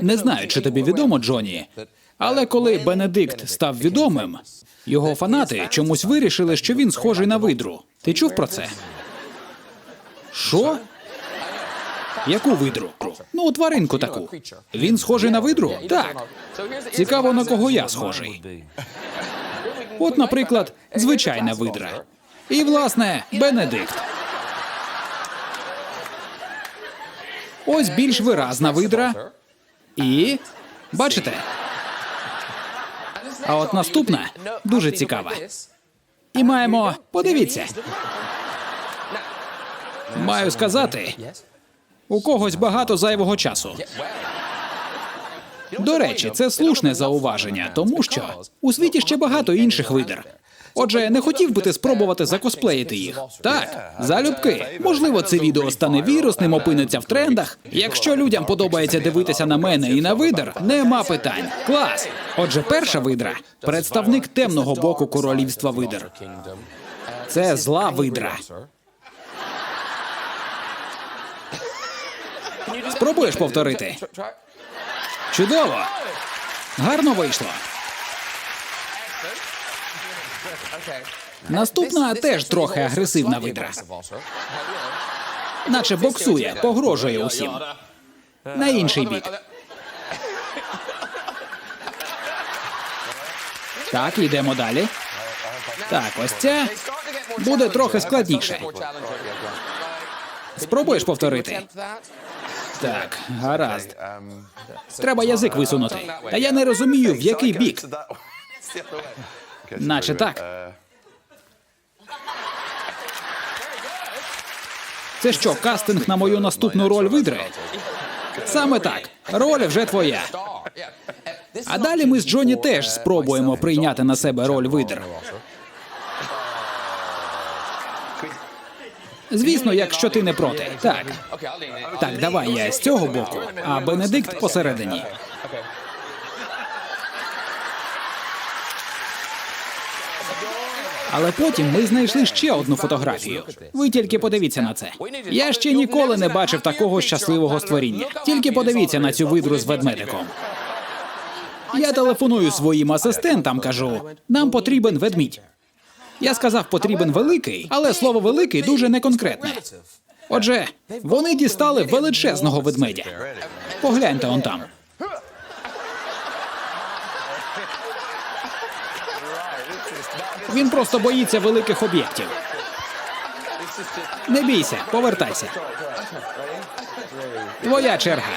Не знаю, чи тобі відомо, Джоні, але коли Бенедикт став відомим, його фанати чомусь вирішили, що він схожий на видру. Ти чув про це? Що? Яку видру? Ну, тваринку таку. Він схожий на видру? Так. Цікаво, на кого я схожий. От, наприклад, звичайна видра. І, власне, Бенедикт. Ось більш виразна видра. І. Бачите? А от наступна дуже цікава. І маємо. Подивіться. Маю сказати, у когось багато зайвого часу. До речі, це слушне зауваження, тому що у світі ще багато інших видер. Отже, не хотів би ти спробувати закосплеїти їх. Так, залюбки. Можливо, це відео стане вірусним, опиниться в трендах. Якщо людям подобається дивитися на мене і на видер, нема питань. Клас. Отже, перша видра представник темного боку королівства видер. Це зла видра. Спробуєш повторити? Чудово! Гарно вийшло. Наступна теж трохи агресивна видра. Наче боксує, погрожує усім. На інший бік. Так, йдемо далі. Так, ось ця буде трохи складніше. Спробуєш повторити? Так, гаразд. Треба язик висунути. Та я не розумію, в який бік. Наче так. Це що, кастинг на мою наступну роль видри? Саме так. Роль вже твоя. А далі ми з Джоні теж спробуємо прийняти на себе роль видр. Звісно, якщо ти не проти. Так. Так, давай я з цього боку, а Бенедикт посередині. Але потім ми знайшли ще одну фотографію. Ви тільки подивіться на це. Я ще ніколи не бачив такого щасливого створіння. Тільки подивіться на цю видру з ведмедиком. Я телефоную своїм асистентам, кажу: нам потрібен ведмідь. Я сказав, потрібен великий, але слово великий дуже неконкретне. Отже, вони дістали величезного ведмедя. Погляньте он там. Він просто боїться великих об'єктів. Не бійся, повертайся. Твоя черга.